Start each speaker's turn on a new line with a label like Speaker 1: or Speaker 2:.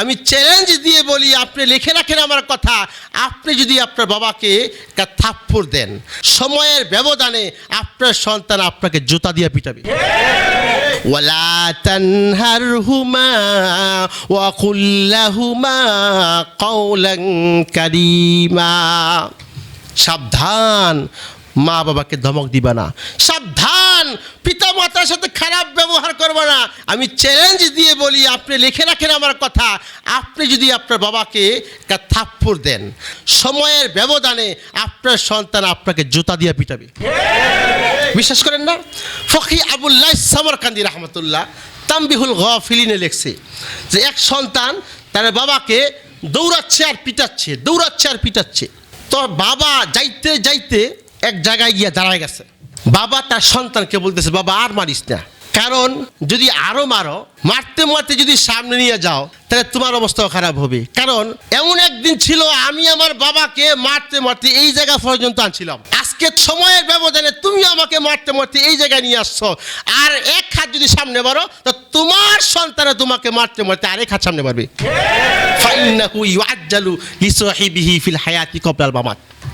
Speaker 1: আমি চ্যালেঞ্জ দিয়ে বলি, আপনি লিখে রাখেন আমার কথা। আপনি যদি আপনার বাবাকে একটা থাপ্পড় দেন, সময়ের ব্যবধানে আপনার সন্তান আপনাকে জুতা দিয়ে পিটাবে। ওয়ালা সাবধান মা বাবাকে ধমক দিবা না। সাবধান পিতা মাতার সাথে খারাপ করবে না। আমি চ্যালেঞ্জ দিয়ে বলি, আপনি লিখে রাখেন আমার কথা। আপনি যদি আপনার বাবাকে একটা থাপ্পড় দেন, সময়ের ব্যবধানে আপনার সন্তান আপনাকে জুতা দিয়ে পিটাবে। বিশ্বাস করেন না? ফকি আবুল্লাহ সামরকান্দি রহমতুল্লাহ তাম্বিহুল গফিলিনে লেখছে যে, এক সন্তান তার বাবাকে দৌড়াচ্ছে আর পিটাচ্ছে, দৌড়াচ্ছে আর পিটাচ্ছে। তো বাবা যাইতে যাইতে এক জায়গায় গিয়ে দাঁড়ায় গেছে। বাবা তার সন্তানকে বলতেছে, বাবা, আর মারিস না। কারণ যদি আরও মারো, মারতে মারতে যদি সামনে নিয়ে যাও, তাহলে তোমার অবস্থাও খারাপ হবে। কারণ এমন একদিন ছিল, আমি আমার বাবাকে মারতে মারতে এই জায়গা পর্যন্ত আনছিলাম। আজকে সময়ের ব্যবধানে তুমি আমাকে মারতে মারতে এই জায়গায় নিয়ে আসছো। আর এক হাত যদি সামনে মারো, তো তোমার সন্তানে তোমাকে মারতে মারতে আরেক হাত সামনে মারবে। ফাইন্নাহু ইউআজ্জালু লিসাহিবিহি ফিল হায়াতি কবলাল মামাত।